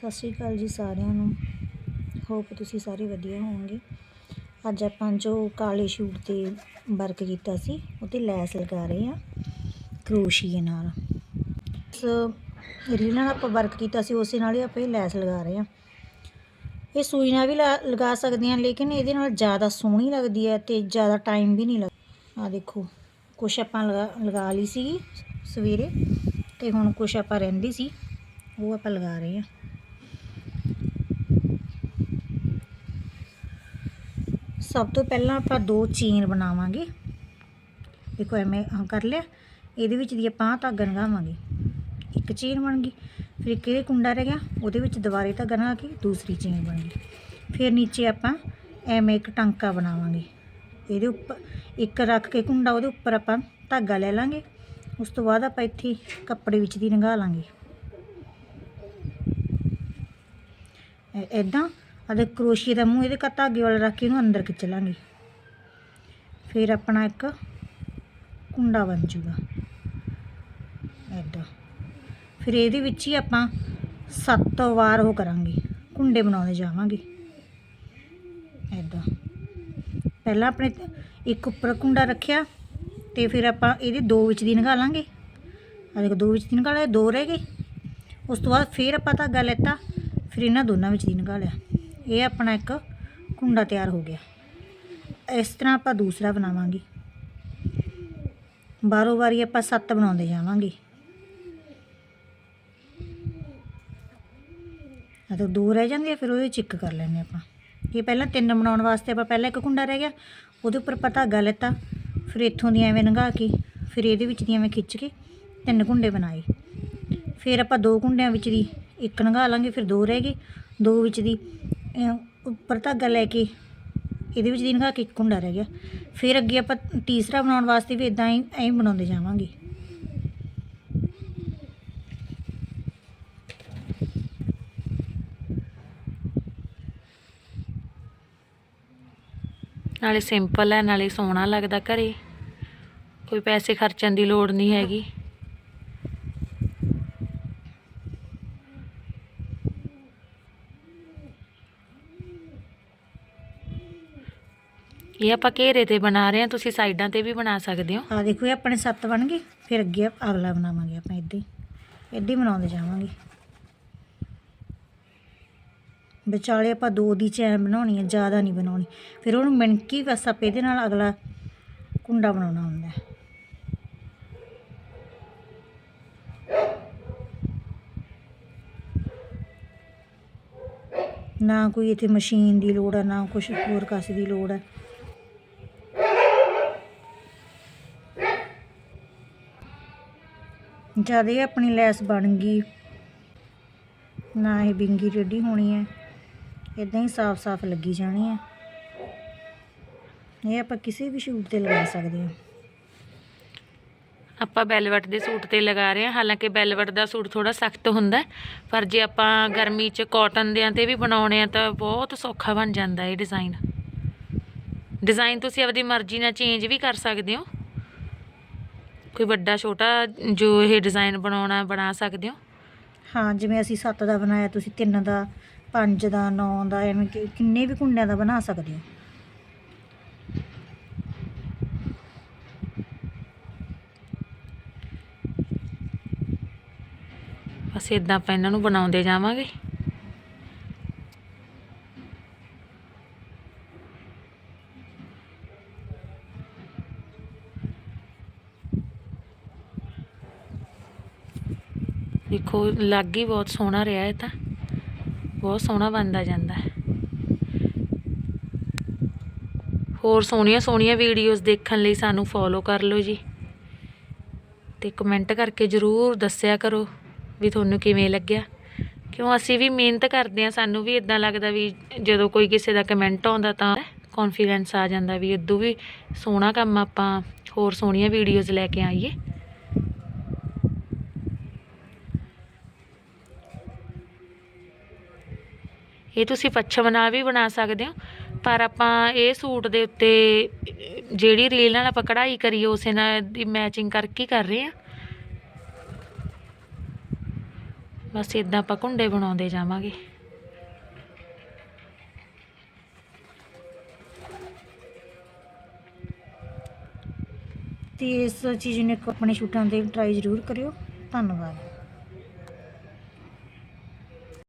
ਸਤਿ ਸ਼੍ਰੀ ਅਕਾਲ ਜੀ ਸਾਰਿਆਂ ਨੂੰ। ਹੋਪ ਤੁਸੀਂ ਸਾਰੇ ਵਧੀਆ ਹੋਵੋਗੇ। ਅੱਜ ਆਪਾਂ ਜੋ ਕਾਲੇ ਸ਼ੂਟ ਤੇ ਵਰਕ ਕੀਤਾ ਸੀ, ਉਹ ਤੇ ਲੈਸ ਲਗਾ ਰਹੇ ਆ ਕਰੋਸ਼ੀਏ ਨਾਲ। ਇਸ ਰੀਲ ਨਾਲ ਆਪਾਂ ਵਰਕ ਕੀਤਾ ਸੀ, ਉਸੇ ਨਾਲ ਹੀ ਆਪਾਂ ਇਹ ਲੈਸ ਲਗਾ ਰਹੇ ਆ ਇਹ ਸੂਈ ਨਾਲ ਵੀ ਲਾ- ਲਗਾ ਸਕਦੇ ਆ ਲੇਕਿਨ ਇਹਦੇ ਨਾਲ ਜ਼ਿਆਦਾ ਸੋਹਣੀ ਲੱਗਦੀ ਹੈ ਤੇ ਜ਼ਿਆਦਾ ਟਾਈਮ ਵੀ ਨਹੀਂ ਲੱਗਦਾ ਆ ਦੇਖੋ, ਕੁਛ ਆਪਾਂ ਲਗਾ ਲਗਾ ਲਈ ਸੀ ਸਵੇਰੇ ਤੇ ਹੁਣ ਕੁਛ ਆਪਾਂ ਰਹਿੰਦੀ ਸੀ, ਉਹ ਆਪਾਂ ਲਗਾ ਰਹੇ ਆ ਸਭ ਤੋਂ ਪਹਿਲਾਂ ਆਪਾਂ ਦੋ ਚੇਨ ਬਣਾਵਾਂਗੇ। ਦੇਖੋ ਐਵੇਂ ਕਰ ਲਿਆ। ਇਹਦੇ ਵਿੱਚ ਦੀ ਆਪਾਂ ਧਾਗਾ ਲਗਾਵਾਂਗੇ। ਇੱਕ ਚੇਨ ਬਣ ਗਈ। ਫਿਰ ਇੱਕ ਇਹ ਕੁੰਡਾ ਰਹਿ ਗਿਆ। ਉਹਦੇ ਵਿੱਚ ਦੁਬਾਰੇ ਧਾਗਾ ਲਗਾ ਕੇ ਦੂਸਰੀ ਚੇਨ ਬਣ ਗਈ। ਫਿਰ ਨੀਚੇ ਆਪਾਂ ਐਵੇਂ ਇੱਕ ਟਾਂਕਾ ਬਣਾਵਾਂਗੇ। ਇਹਦੇ ਉੱਪਰ ਇੱਕ ਰੱਖ ਕੇ ਕੁੰਡਾ, ਉਹਦੇ ਉੱਪਰ ਆਪਾਂ ਧਾਗਾ ਲੈ ਲਾਂਗੇ। ਉਸ ਤੋਂ ਬਾਅਦ ਆਪਾਂ ਇੱਥੇ ਕੱਪੜੇ ਵਿੱਚ ਦੀ ਲੰਘਾ ਲਾਂਗੇ। ਇਦਾਂ ਅਤੇ ਕਰੋਸ਼ੀਏ ਦਾ ਮੂੰਹ, ਇਹਦੇ ਕਾ ਧਾਗੇ ਵਾਲਾ ਰੱਖ ਕੇ ਇਹਨੂੰ ਅੰਦਰ ਖਿੱਚ ਲਾਂਗੇ। ਫਿਰ ਆਪਣਾ ਇੱਕ ਕੁੰਡਾ ਬਣ ਜੂਗਾ। ਇਦਾਂ ਫਿਰ ਇਹਦੇ ਵਿੱਚ ਹੀ ਆਪਾਂ ਸੱਤ ਵਾਰ ਉਹ ਕਰਾਂਗੇ। ਕੁੰਡੇ ਬਣਾਉਂਦੇ ਜਾਵਾਂਗੇ। ਇਦਾਂ ਪਹਿਲਾਂ ਆਪਣੇ ਇੱਕ ਉੱਪਰ ਕੁੰਡਾ ਰੱਖਿਆ ਤੇ ਫਿਰ ਆਪਾਂ ਇਹਦੇ ਦੋ ਵਿੱਚ ਦੀ ਨਿਕਾਲ ਲਾਂਗੇ। ਆ ਦੇਖੋ, ਦੋ ਵਿੱਚ ਦੀ ਨਿਕਾਲਿਆ ਦੋ ਰਹਿ ਗਏ। ਉਸ ਤੋਂ ਬਾਅਦ ਫਿਰ ਆਪਾਂ ਧਾਗਾ ਲੈਤਾ, ਫਿਰ ਇਹਨਾਂ ਦੋਨਾਂ ਵਿੱਚ ਦੀ ਨਿਕਾਲਿਆ ਇਹ ਆਪਣਾ ਇੱਕ ਕੁੰਡਾ ਤਿਆਰ ਹੋ ਗਿਆ। ਇਸ ਤਰ੍ਹਾਂ ਆਪਾਂ ਦੂਸਰਾ ਬਣਾਵਾਂਗੇ। ਬਾਰੋ ਵਾਰੀ ਆਪਾਂ ਸੱਤ ਬਣਾਉਂਦੇ ਜਾਵਾਂਗੇ। ਆ ਤਾਂ ਦੋ ਰਹਿ ਜਾਂਦੇ ਫਿਰ ਉਹਦੇ ਚਿੱਕ ਕਰ ਲੈਣੇ ਆਪਾਂ। ਇਹ ਪਹਿਲਾਂ ਤਿੰਨ ਬਣਾਉਣ ਵਾਸਤੇ ਆਪਾਂ ਪਹਿਲਾਂ ਇੱਕ ਕੁੰਡਾ ਰਹਿ ਗਿਆ। ਉਹਦੇ ਉੱਪਰ ਆਪਾਂ ਧਾਗਾ ਲੈਤਾ ਫਿਰ ਇੱਥੋਂ ਦੀ ਐਵੇਂ ਲੰਘਾ ਕੇ, ਫਿਰ ਇਹਦੇ ਵਿੱਚ ਦੀ ਐਵੇਂ ਖਿੱਚ ਕੇ ਤਿੰਨ ਕੁੰਡੇ ਬਣਾਏ। ਫਿਰ ਆਪਾਂ ਦੋ ਕੁੰਡਿਆਂ ਵਿੱਚ ਦੀ ਇੱਕ ਲੰਘਾ ਲਾਂਗੇ, ਫਿਰ ਦੋ ਰਹਿ ਗਏ। ਦੋ ਵਿੱਚ ਦੀ ਉੱਪਰ ਧਾਗਾ ਲੈ ਕੇ ਇਹਦੇ ਵਿੱਚ ਦੀ ਲੰਘਾ ਕੇ ਇੱਕ ਕੁੰਡਾ ਰਹਿ ਗਿਆ। ਫਿਰ ਅੱਗੇ ਆਪਾਂ ਤੀਸਰਾ ਬਣਾਉਣ ਵਾਸਤੇ ਵੀ ਇਦਾਂ ਹੀ, ਐਂ ਬਣਾਉਂਦੇ ਜਾਵਾਂਗੇ। ਨਾਲੇ ਸਿੰਪਲ ਹੈ, ਨਾਲੇ ਸੋਹਣਾ ਲੱਗਦਾ ਘਰੇ। ਕੋਈ ਪੈਸੇ ਖਰਚਣ ਦੀ ਲੋੜ ਨਹੀਂ ਹੈਗੀ। ਇਹ ਆਪਾਂ ਘੇਰੇ ਤੇ ਬਣਾ ਰਹੇ ਹਾਂ, ਤੁਸੀਂ ਸਾਈਡਾਂ ਤੇ ਵੀ ਬਣਾ ਸਕਦੇ ਹੋ। ਆ ਦੇਖੋ, ਇਹ ਆਪਣੇ ਸੱਤ ਬਣ ਗਏ, ਫਿਰ ਅੱਗੇ ਅਗਲਾ ਬਣਾਵਾਂਗੇ ਆਪਾਂ ਇੱਦਾਂ ਹੀ। ਇੱਦਾਂ ਹੀ ਬਣਾਉਂਦੇ ਜਾਵਾਂਗੇ। ਵਿਚਾਲੇ ਆਪਾਂ ਦੋ ਦੀ ਚੈਨ ਬਣਾਉਣੀ ਹੈ ਜ਼ਿਆਦਾ ਨਹੀਂ ਬਣਾਉਣੀ। ਫਿਰ ਉਹਨੂੰ ਮਿਣਕੀ ਬਸ ਆਪਾਂ ਇਹਦੇ ਨਾਲ ਅਗਲਾ ਕੁੰਡਾ ਬਣਾਉਣਾ ਹੁੰਦਾ ਹੈ। ਨਾ ਕੋਈ ਇੱਥੇ ਮਸ਼ੀਨ ਦੀ ਲੋੜ ਹੈ ਨਾ ਕੁਝ ਹੋਰ ਕਾਸੇ ਦੀ ਲੋੜ ਹੈ ਜਦ ਇਹ ਆਪਣੀ ਲੈਸ ਬਣ ਗਈ, ਨਾ ਇਹ ਬਿੰਗੀ ਰੈਡੀ ਹੋਣੀ ਹੈ ਇਦਾਂ ਹੀ ਸਾਫ਼-ਸਾਫ਼ ਲੱਗੀ ਜਾਣੀ ਹੈ। ਇਹ ਆਪਾਂ ਕਿਸੇ ਵੀ ਸ਼ੂਟ ਤੇ ਲਗਾ ਸਕਦੇ ਹਾਂ। ਆਪਾਂ ਬੈਲਵਟ ਦੇ ਸੂਟ ਤੇ ਲਗਾ ਰਹੇ ਹਾਂ। ਹਾਲਾਂਕਿ ਬੈਲਵਟ ਦਾ ਸੂਟ ਥੋੜਾ ਸਖਤ ਹੁੰਦਾ ਪਰ ਜੇ ਆਪਾਂ ਗਰਮੀ 'ਚ ਕਾਟਨ ਦਿਆਂ ਤੇ ਵੀ ਬਣਾਉਣੇ ਆ ਤਾਂ ਬਹੁਤ ਸੌਖਾ ਬਣ ਜਾਂਦਾ ਇਹ ਡਿਜ਼ਾਈਨ ਡਿਜ਼ਾਈਨ ਤੁਸੀਂ ਆਪਣੀ ਮਰਜ਼ੀ ਨਾਲ ਚੇਂਜ ਵੀ ਕਰ ਸਕਦੇ ਹੋ। ਕੋਈ ਵੱਡਾ ਛੋਟਾ ਜੋ ਇਹ ਡਿਜ਼ਾਈਨ ਬਣਾਉਣਾ ਬਣਾ ਸਕਦੇ ਹੋ? ਹਾਂ ਜਿਵੇਂ ਅਸੀਂ 7 ਦਾ ਬਣਾਇਆ ਤੁਸੀਂ 3 ਦਾ 5 ਦਾ 9 ਦਾ ਐਵੇਂ ਕਿ- ਕਿੰਨੇ ਵੀ ਕੁੰਡਿਆਂ ਦਾ ਬਣਾ ਸਕਦੇ ਹੋ? ਬਸ ਇਦਾਂ ਆਪਾਂ ਇਹਨਾਂ ਨੂੰ ਬਣਾਉਂਦੇ ਜਾਵਾਂਗੇ। ਦੇਖੋ, ਲੱਗ ਹੀ ਬਹੁਤ ਸੋਹਣਾ ਰਿਹਾ ਇਹ ਤਾਂ। ਬਹੁਤ ਸੋਹਣਾ ਬਣਦਾ ਜਾਂਦਾ ਹੋਰ ਸੋਹਣੀਆਂ ਸੋਹਣੀਆਂ ਵੀਡੀਓਜ਼ ਦੇਖਣ ਲਈ ਸਾਨੂੰ ਫੋਲੋ ਕਰ ਲਓ ਜੀ। ਤੇ ਕਮੈਂਟ ਕਰਕੇ ਜਰੂਰ ਦੱਸਿਆ ਕਰੋ ਵੀ ਤੁਹਾਨੂੰ ਕਿਵੇਂ ਲੱਗਿਆ। ਕਿਉਂ ਅਸੀਂ ਵੀ ਮਿਹਨਤ ਕਰਦੇ ਆ ਸਾਨੂੰ ਵੀ ਇਦਾਂ ਲੱਗਦਾ ਵੀ ਜਦੋਂ ਕੋਈ ਕਿਸੇ ਦਾ ਕਮੈਂਟ ਆਉਂਦਾ ਤਾਂ ਕੌਨਫੀਡੈਂਸ ਆ ਜਾਂਦਾ ਵੀ ਇਦੋਂ ਵੀ ਸੋਹਣਾ ਕੰਮ ਆਪਾਂ ਹੋਰ ਸੋਹਣੀਆਂ ਵੀਡੀਓਜ਼ ਲੈ ਕੇ ਆਈਏ। ਇਹ ਤੁਸੀਂ ਪੱਛਮ ਨਾਲ ਵੀ ਬਣਾ ਸਕਦੇ ਹੋ। ਪਰ ਆਪਾਂ ਇਹ ਸੂਟ ਦੇ ਉੱਤੇ, ਜਿਹੜੀ ਰੀਲ ਨਾਲ ਆਪਾਂ ਕਢਾਈ ਕਰੀ ਉਸੇ ਨਾਲ ਦੀ ਮੈਚਿੰਗ ਕਰਕੇ ਕਰ ਰਹੇ ਆ ਬਸ ਇਦਾਂ ਆਪਾਂ ਕੁੰਡੇ ਬਣਾਉਂਦੇ ਜਾਵਾਂਗੇ। ਤੇ ਇਸ ਚੀਜ਼ ਨੂੰ ਆਪਣੇ ਸ਼ੂਟਾਂ ਦੇ ਟਰਾਈ ਜ਼ਰੂਰ ਕਰਿਓ। ਧੰਨਵਾਦ।